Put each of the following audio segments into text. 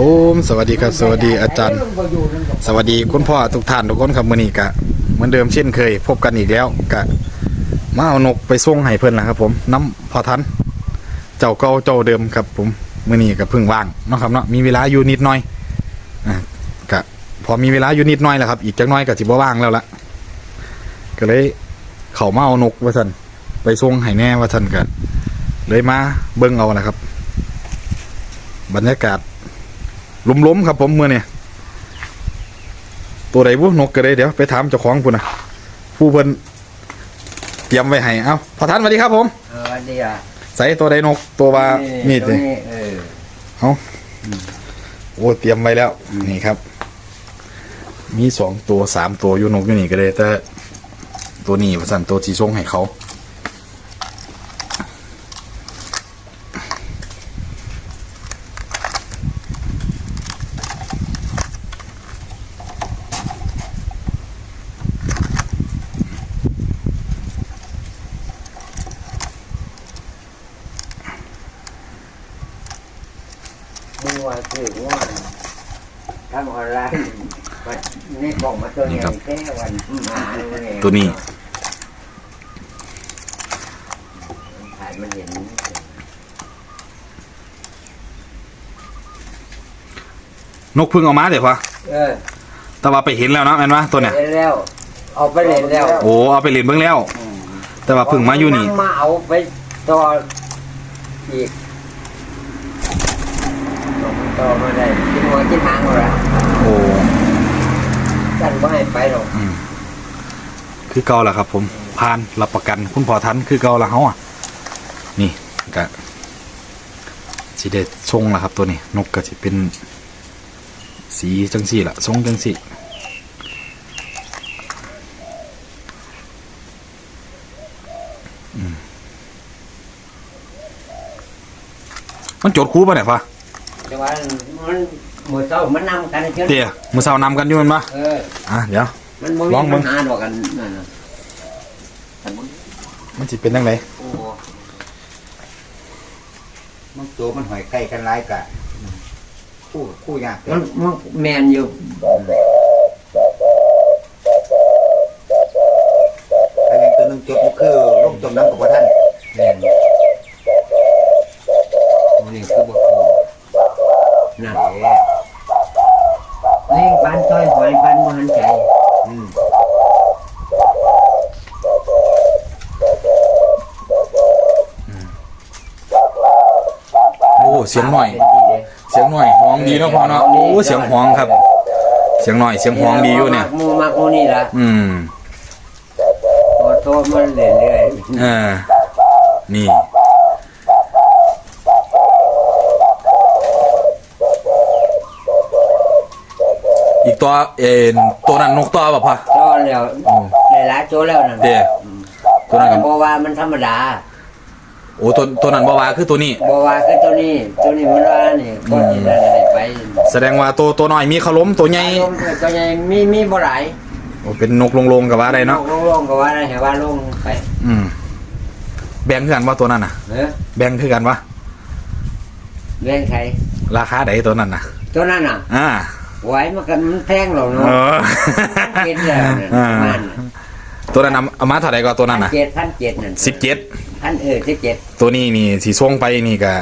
ผมสวัสดีครับ สวัสดีอาจารย์ สวัสดีคุณพ่อทุกท่านทุกคนครับมื้อนี้กะเหมือนเดิมเช่นเคย พบกันอีกแล้วกะมาเอานกไปส่งให้เพิ่นนะครับ ผมน้ำพอทัน เจ้าเก่าเจ้าเดิมครับ ผมมื้อนี้ก็เพิ่งว่างเนาะครับเนาะมีเวลาอยู่นิดหน่อยอะกะพอมีเวลาอยู่นิดหน่อยแล้วครับ อีกจักหน่อยก็สิบ่ว่างแล้วละก็เลยเขามาเอานกว่าซั่นไปส่งให้แน่ว่าซั่นก็เลยมาเบิ่งเอาแหละครับ บรรยากาศ ล้มๆครับผมมื่อเนี่ยตัวใดบุนกก็ได้เดี๋ยวไปถามเจ้าของพุ่นนะผู้เพิ่นเตรียมไว้ให้เอ้าพอทันสวัสดีครับผมเออดีอะใส่ตัวใดนกตัวว่ามีดตัเลวยนี้เออโอ้เตรียมไว้แล้วนี่ครับ มีสองตัวสามตัวอยู่นกอยู่นี่ก็ได้แต่ตัวนี้พระสันตัวสีส้งให้เขา มึงว่าคือว่าทำออ นไลน์วันนี่กล่องมาตัวนี้แค่วันมาเลยตัวนี้ถ่ายมันเห็นนกเพึ่งเอามาเดี๋ยวพอเออแต่ว่าไปเห็นแล้วเนาะแม่นวะตัวเนี้ยเล่นแล้ว เอาไปเล่นแล้วโอ้เอาไปเล่นเบิ่งแล้ว แต่ว่าเพึ่งมาอยู่นี่ มาเอาไปต่ออีกต่อมาได้กินหัวกินหางหมดละโอ้ท่าน ไม่ให้ไปหรอกอืมคือเก่าแหละครับ ผมพานรับประกัน คุณพอทันคือเก่าละเฮาอะ นี่ก็สิเด็ดทรงละครับ ตัวนี้ นกก็สิเป็น สีจังสี่ละทรงจังสี่มันจดคู่ป่ะเนี่ยฟ้า แต่ว่ามัน มดเจ้ามันนำกันเช่นเตี้ยมือเสานำกันอยู่แมันปะเออ อะเดี๋ยว มันบ่ลองมีมึปัง ญหาดอกกันนั่นน่ะแต่มันมันสิเป็นยังไงโอ้มันตัวมันหอยไก่กันร้ายกะคู่คู่ยากมันมันแมนอยู่แต่ยังตัวหนึงจบมันคือลงจมน้ำกับพ่ท่านแมนมันนี่คือบ่พอนั่นแหละนี่ปันต้อยหอยปันบ่หันใจ อืม โอ้ เสียงหน่อยเป็นที่เด้เสียงหน่อยห้องดีเนาะพอเนาะโอ้เสียงห้องครับ เสียงหน่อยเสียงห้องดีอยู่เนี่ยหมูมักหมูนี่ล่ะอืมพอโทษมันเรื่อยเออนี่ อีกตัวเอ็นตัวนั้นนกตัวแบบพะๆจ้อแล้วได้หลายโจแล้วนั่นเด้ตัวนั้นกับบ่ว่ามันธรรมดา โอ้ตัวตัวนั้นบาวาคือตัวนี้ บ่ว่าคือตัวนี้ ตัวนี้มันว่านี่ก็สิได้ไปแสดงว่าตัวตัวน้อยมีขล้มตัวใหญ่ลงตัวใหญ่มีมีบ่หลายโอ้เป็นนกลงๆกับว่าได้เนาะลงลงก็ว่าได้ให้ว่าลงไปอืมแบ่งคือกันว่าตัวนั้นน่ะ เออแบ่งคือกันวะเลี้ยงใครราคาไหนตัวนั้นน่ะ ตัวนั้นน่ะอ่าไหวมันกันมันแพงหรอกเอเนาะอกินแล้วนั่นอ่า มัน ตัวนั้นเอาเอามาเท่าไหร่ก็ตัวนั้นน่ะเจ็ดพันเจ็ดนั่นสิบเจ็ดพันเออสิบเจ็ด ตัวนี้นี่สีส่งไปนี่ก็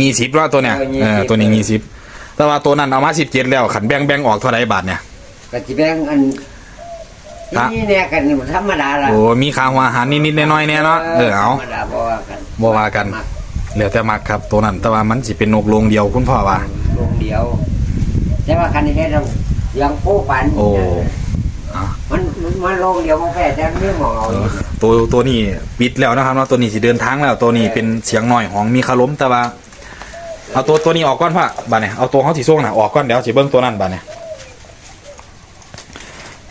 มีสิบว่าตัวเนี้ยเออ20เออตัวนี้มีสิบแต่ว่าตัวนั้นเอามาสิบเจ็ดแล้วขันแบ่งแบ่งออกเท่าไหร่บาทเนี่ยก็สิแบ่งอันครับที่นี่เนี่ยกันธรรมดาละโอ้มีค่าหัวอาหารนิดๆน้อยๆเนี่ยเนาะเออเอา ธรรมดาบ่ว่ากันบ่ว่ากันเหลือแต่มักครับ ตัวนั้นแต่ว่ามันสิเป็นนกโรงเดียวคุณพ่อว่า ลงเดียว แต่ว่าคันนี้แค่เรายังโป้ปันโอ้อะ มันมันมันลงเดียวมันแค่แต่ไม่มองเอาเออตัวตัวนี้ปิดแล้วนะครับเนาะตัวนี้สิเดินทางแล้วตัวนี้เป็นเสียงหน่อยของมีคาล้มแต่ว่า เอาตัวตัวนี้ออกก่อนพ่อบาดเนี่ยเอาตัวเขาสีส้มน่ะออกก่อนเดี๋ยวสิเบิ้งตัวนั้นบาดเนี่ย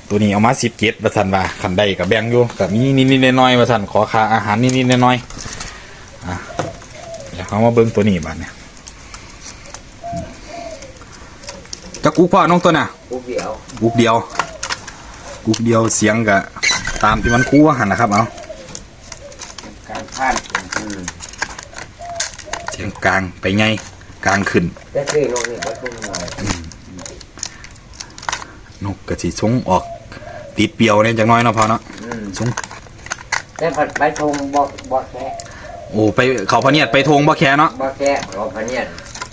ตัวนี้เอามาสิบเจ็ดประสันว่าขันใดกับแบงอยู่กับมีนิดๆน้อยๆประสันขอค่าอาหารนิดๆน้อยๆอะเดี๋ยวเขามาเบิ้งตัวนี้บาดเนี่ยจะกูพ่อน้องตัวน่ะปุ๊บเดียวกุกเดียว กุกเดียวเสียงกะตามที่มันคู่หันนะครับ เอาการพลาดเสียงกลางไปไงกลางขึ้นจะซื้อนกนี่ก็ทุ่งหน่อยนกกระสีทรงออก ติดเปรียวเนี่ยจังน้อยเนาะพอเนาะอืมทรงแต่ผัดใบทงบ่บ่แค่โอ้ไปเขาพะเนียดไปทงบ่แค่เนาะบ่แค่รอพะเนี่ย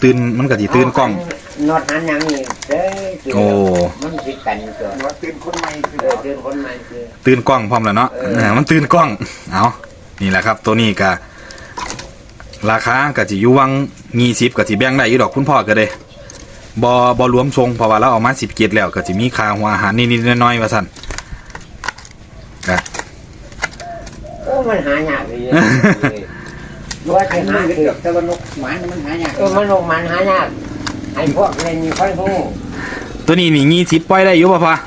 ตื่นมันก็สิตื่นกล้อง นอดนั้นยังนี่เด้อโอ้ มันสิกันเกิดว่าตื่นคนใหม่คือเออเดินคนใหม่คือ ตื่นกล้องพร้อมแล้วเนาะเออเออมันตื่นกล้อง เอานี่แหละครับ ตัวนี้ก็ราคาก็สิอยู่วังมีสิบก็สิแบ่งได้อยู่ดอกคุณพ่อก็เลยบอบอรวมทรงเพราะว่าเราเอามาสิบเกียรแล้วก็สิมีค่าหัวอาหารนิดๆน้อยๆว่าสั่นก็โอ้มันหายากเลยว่าจะไอ้หามันคืเกืออบแต่ว่านกหมายมันหายากเออมันลงมันหายาก ไอ้พวกเล่นนี่ค่อยพูดตัวนี้นี่งีสิบปล่อยได้อยู่ป่ะพ่อนะ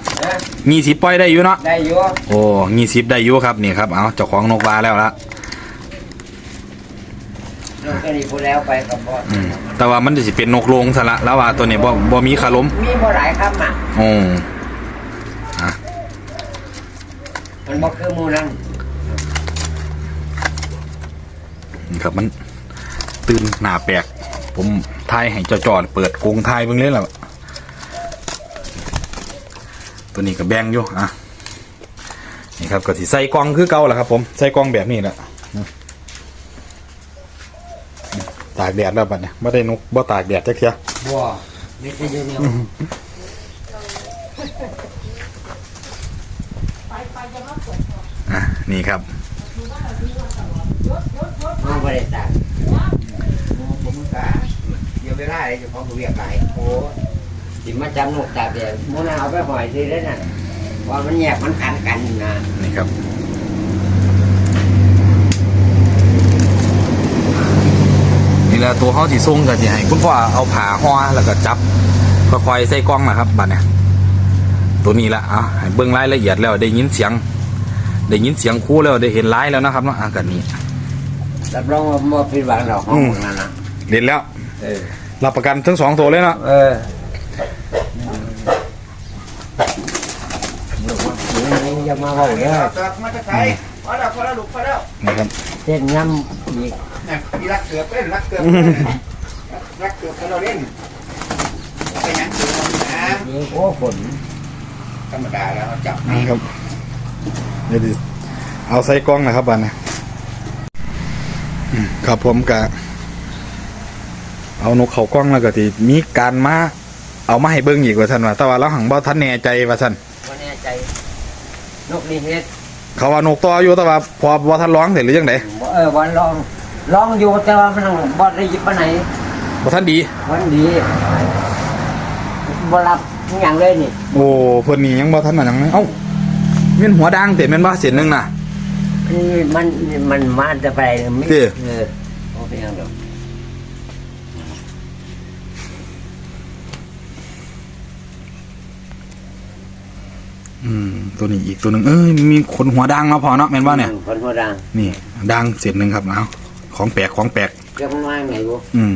งีสิบปล่อยได้อยู่เนาะได้อยู่โอ้งีสิบได้อยู่ครับนี่ครับเอาเจ้าของนกบาแล้วละนกตัวนี้พูดแล้วไปกับพ่ออืมแต่ว่ามันจะสิเป็นนกโรงซะละแล้วว่าตัวนี้บ่บ่มีคาลมมีบ่หลายคำอะ โอ้มันบ่คือหมูนั่นนี่ครับมันตื่นหน้าแปลกผม ทายให้จอๆเปิดกรงทายเบิ่งเลยล่ะตัวนี้ก็แบ่งอยู่อะนี่ครับก็สิใส่กล่องคือเก่าแหละครับ ผมใส่กล่องแบบนี้แหละอืมตากแดดแล้วบัดเนี่ยไม่ได้นกบ่ตากแดดจักเทียบัวนี่คืออยู่เนี่ยอะนี่ครับมันบ่ได้ตากผมกะ เดี๋ยวลาอะไรจะพอมเรียกหลายโอ้สิมาจำนกตากแดดหมูนาเอาไปหอยทีแล้วน่ะว่ามันแยกมันกันกันนะนี่ครับนี่แหละตัวเขาสีส้งกับสีให้คุณพ่อเอาผ่าห่อแล้วก็จับค่อยๆใส่กล้องนะครับบัดเนี่ยตัวนี้ละอะเบิ่งรายละเอียดแล้วได้ยินเสียง ได้ยินเสียงคู่แล้วได้เห็นลายแล้วนะครับเนาะอะกันนี้รับรองว่าบ่ผิดหวังดอกของพวกนั้นนะเห็นแล้ว เออ รับประกันทั้งสองตัวเลยเนาะเอออย่ามาเว้าเด้อตัดมาจะใช้พอแล้วพอแล้วลูกพอแล้วนี่ครับเส้นยำอีกเนี่ยมีรักเกือบเล่นรักเกือบรักเกือบให้เราเล่นเป็นยังคือนะอีกโอ้ฝนธรรมดาแล้วจับนี่ครับเดี๋ยวดิเอาใส่กล้องนะครับบัดเนี่ยอืมครับผมกะ เอานกเขากล้องแล้วก็ทีมีการมาเอามาให้เบิ่งอีกว่าท่านว่าแต่ว่าเราหังบ่ทันแน่ใจว่าท่านบ่แน่ใจ นกนี่เฮ็ดเขาว่านกต่ออยู่แต่ว่าพอบ่ทันร้องเสร็จหรือยังไงบ่เออวันลองลองอยู่แต่ว่ามันบ่ได้หยิบปานไหนบ่ทันดีมันดีบ่รับอหย่างเลยนี่โอ้เพิ่นนี่ยังบ่ทันอันหยังเลยเอ้าเม่นหัวดังเต็มแม่นบ่เส้นหนึงน่ะ มันมันมันมาจะไปไม่เด้ เออบ่เป็นหยังดอก อืมตัวนี้อีกตัวหนึงเอ้ยมีขนหัวดังเนาะพอเนาะแม่นบ่เนี่ย คนหัวดังนี่ดังเส้นหนึงครับเอาของแปลกของแปลกเรียกมันว่าไงบ่อืม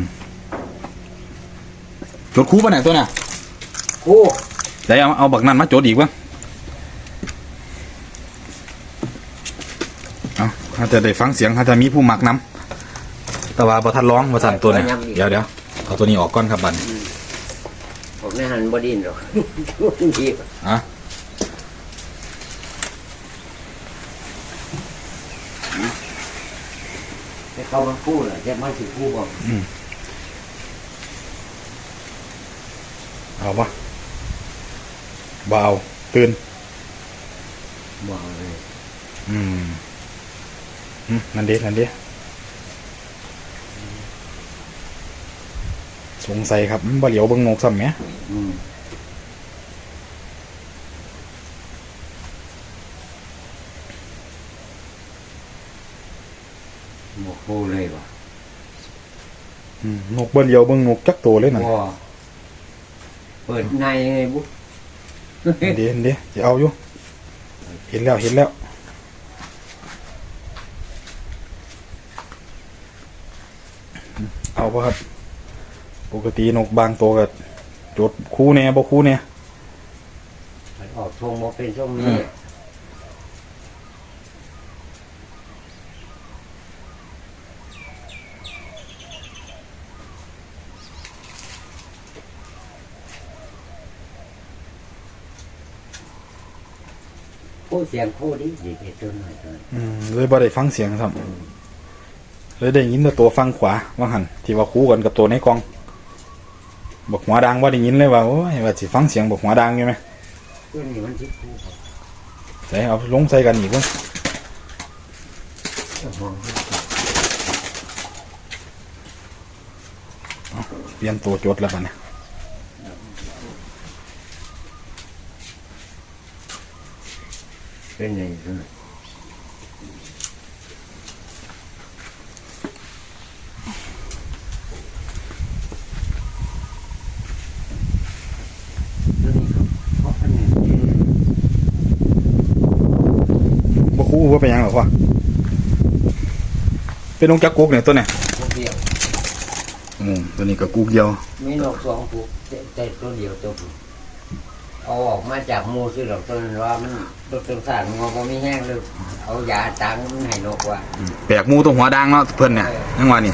จดคู่ปะเนี่ยตัวเนี่ยกูเดี๋ยวเอาเอาบักนั่นมาจดอีกวะเอาถ้าจะได้ฟังเสียงถ้าจะมีผู้มักน้ำแต่ว่าประทันร้องประทันตัวเนี่ยเดี๋ยวเดี๋ยวเอาตัวนี้ออกก่อนครับบัดนผมไม่หันบ่ดินหรอก ดีอะ เขามากู้ล่ะจะมาสิกู้บ่เอาปะเบเอาตื่นบ่เลยอืมอืมนั่นเด็นั่นเด็สงสัยครับบ่เหลียวเบิ่งนกซ้ำไหม อืม บ่กู้เลยบ่อืมนกบ่เหลียวเบิ่งนกจักโตวเลยนั่นบ่เปิดในไงบุเดี๋ยวเดี๋ยวจะเอาอยู่ เห็นแล้วเห็นแล้ว เอาปะครับ ปกตินกบางตัวก็จดคู่แน่บ่คู่แน่มันออกทงบ่เป็นทรงนี้อืมน คู่เสียงคู่ดีดีเด็ดตัวหน่อยตัวอืมเลยบ่ได้ฟังเสียงซ้ำเลยได้ยินแต่ตัวฟังขวาว่าหันที่ว่าคู่กันกับตัวในกล้องบอกหัวดังว่าได้ยินเลยว่าโอ้ยว่าสิฟังเสียงบอกหัวดังอยู่ไหมตัวนี้มันชิดคู่ครับใส่เอาลงใส่กันอีกเพิ่นมองเปลี่ยนตัวจดแล้วบัดเนี่ย เป็นไงตัวนี้ตัวนี้ครับเพราะอันนี้บ่คู่ว่าเป็นหยังหรอกวะเป็นนกจักกุกเนี่ยตัวเนี่ยพวกเดียวอืมตัวนี้ก็กุกเดียว มีนกสองผูกแต่แต่ตัวเดียวตัวผูก เอาออกมาจากหมูซื้อดอกตัวนั้นว่ามันตัวตัวสารงอบ่มีแห้งเลยเอายาตังมันให้นกว่าแปลกหมูตัวหัวดังเนาะเพิ่นเนี่ยยังว่านี่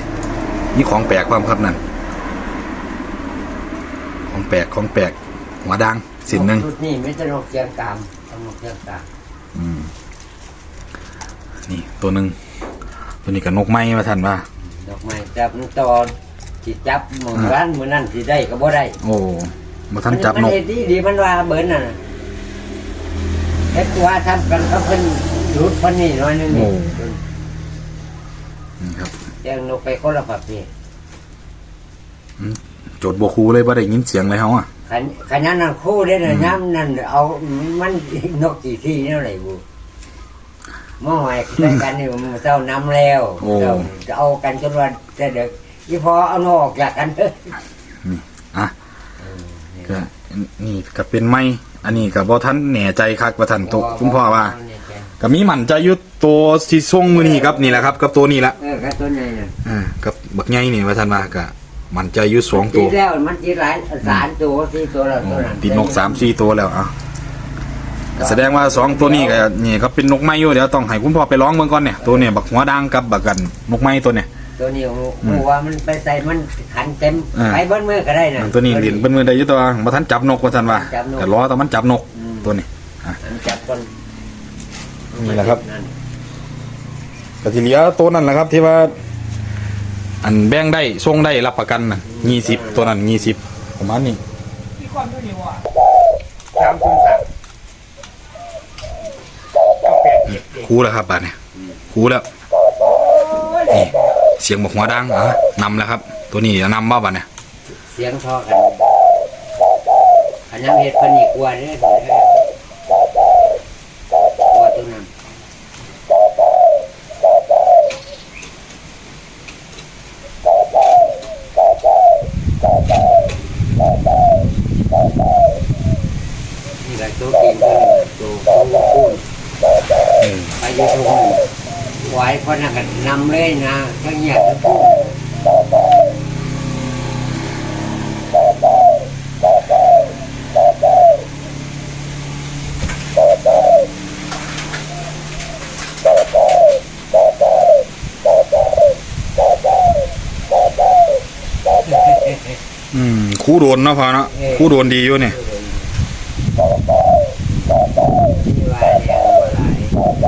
มีของแปลกความครับนั่นของแปลกของแปลกหัวดังสินหนึ่งชุดนี้ไม่ใช่นกเสียงตามต้องนกเสียงตามอืมนี่ตัวหนึ่งตัวนี้ก็นกไม้มาท่านว่าดอกไม้จับมันตอสิจับหมือนร้านมือนั่นสิได้ก็บ่ได้ โอ้ มาท่านจับนมักเฮ็ดดีดีมันว่าเบิ่นน่ะเฮ็ดตัวทำกันก็เพิ่นหยุดเพิ่นนี่หน้อยหนึงนี่นี่ครับแจ้งนกไปคนละประเภทโจดบคูเลยว่าได้ยินเสียงเลยเขาอะขันขันนั้นนั่นคู่ได้เลยน้ำนั่นเอามันนกกี่ที่นี่อะไรบุเมื่อวานใช้กันนี่มันเศร้าน้ำแล้วเศร้าจะเอากันจนวันจะเด็กยี่พอเอานกออกจากกันเถอะอะ ก็นี่ก็เป็นไม้อันนี้ก็บ่ท่านแหน่ใจคักว่าท่านตุคุณพ่อว่าก็มีหมันใจอยุดตัวที่ส่งมือนี่ครับนี่แหละครับกับตัวนี้ละเออกับตัวนี้น่ะอ่ากับบักใหญ่นี่ว่าท่านว่าก็หมันใจอยุดสองตีตัวแล้วมันตีหลายสามตัวสี่ตัวแล้วตัวนั้นติดนกสามสี่ตัวแล้วอะก็แสดงว่าสองตัวนี้ก็นี่เขาเป็นนกไม้อยู่เดี๋ยวต้องให้คุณพ่อไปร้องเมืองก่อนเนี่ยตัวเนี่ยบักหัวด่างกับบักกันนกไม้ตัวเนี่ย ตัวนี้โอ้ว่ามันไปใส่มันขันเต็มอ่า ไปเบิ้ลมือก็ได้นะตัวนี้เรียนเป็นมือได้อยุตัวมาท่านจับนกว่าท่านว่าจับนกแต่ล้อแต่มันจับนกอืมตัวนี้มันจับคนนี่แหละครับนั่นก็ทีเหลือตัวนั้นแหละครับ ที่ว่า อันแบ่งได้ส่งได้รับประกันยี่สิบตัวนั้นยี่สิบประมาณนี้สามคูณสามเอาแปดเจ็ดเจ็ดคูแล้วครับบาดเนี่ยคูแล้วนี่ เสียงบอกหัวดังอะนำแล้วครับ ตัวนี้นำบ้าบ่เนี่ยเสียงทอกันอันนั้นเห็ดพันอีกกว่าเนี่ยกว่าตัวนั้น นี่แหละตัวเก่งตัวตัวตัวคูณไปอยูทูบไว้เพราะนั่นก็นำ เลยนะทั้งเหยียดทั้งคู่อืมคู่โดนเนาะพอเนาะคู่โดนดีอยู่เนี่ย ที่ว่าเนี่ยว่าหลาย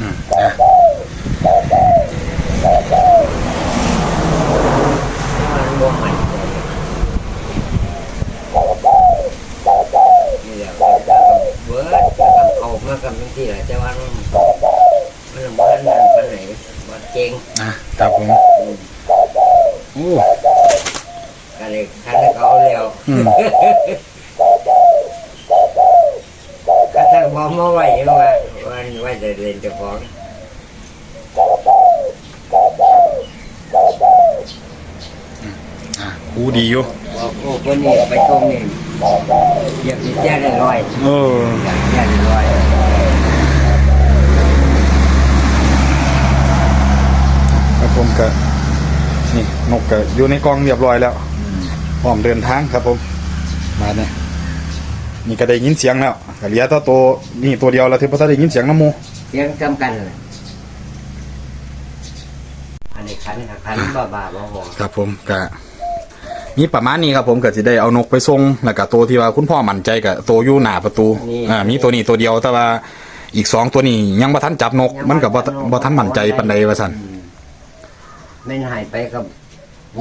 อืมอะ มันบ่มันใจนี่แหละว่าจะเบิดจะทำเอามากับทั้งที่แหละแต่ว่ามันมันบ้านนั้นปานไหนบ่เก่ง อะครับผมโอ้ กันเลยคันให้เขาเอาแล้ว อืม ก็ถ้าบอก มาไว้ว่าวันไว้จะเรียนเจะฟ้าของอะคูดีอยู่บอกโอ้คนนี้ไปชมนี่อยากจะแจ้งได้ร้อยเอออยากแจ้งได้ร้อยครับผมก็นี่นกก็อยู่ในกล่องเรียบร้อยแล้วพร้อมเดินทางครับผมมาเนี่ยนี่ก็ได้ยินเสียงแล้ว ก็เหลือแต่ตัวนี่ตัวเดียวแล้วที่พ่อท่านได้ยินเสียงน้ำหมูเสียงจำกันเลยอันนี้ขันค่ะขันบ้าบ้าๆบอครับผมก็มีประมาณนี้ครับผมก็สิได้เอานกไปส่งแล้วก็ตัวที่ว่าคุณพ่อมั่นใจกับตัวอยู่หน้าประตูอ่ามีตัวนี้ตัวเดียวแต่ว่าอีกสองตัวนี้ยังบ่ทันจับนกมันก็บ่บ่ทันมั่นใจปานใดว่าซั่นไม่หายไปกับ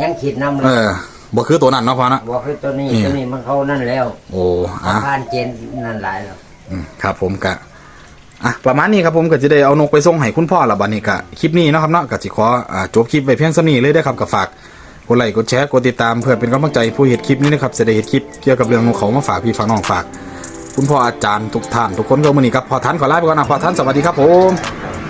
ยังคิดน้ำเลเอยอ บ่คือตัวนั้นเนาะพ่อนะบอกคือตัวนี้นี่ ตัวนี้มันเข้านั่นแล้วโอ้อะ ผ่านเจนนั่นหลายแล้ว อืมครับผมกะอะประมาณนี้ครับผมก็จะได้เอานกไปส่งให้คุณพ่อละบัดนี้กะคลิปนี้เนาะครับเนาะก็สิขออ่าจบคลิปไปเพียงเท่านี้เลยได้อครับก็ฝากกดไลค์กดแชร์กดติดตามเพื่อเป็นกำลังใจผู้เห็นคลิปนี้นะครับจะได้เห็นคลิปเกี่ยวกับเรื่องนกเขามาฝากพี่ฝากน้องฝาก คุณพ่ออาจารย์ทุกท่านทุกคนก็มือนี้ครับพอท่านขอลาไปก่อนนะพอท่านสวัสดีครับผมครับ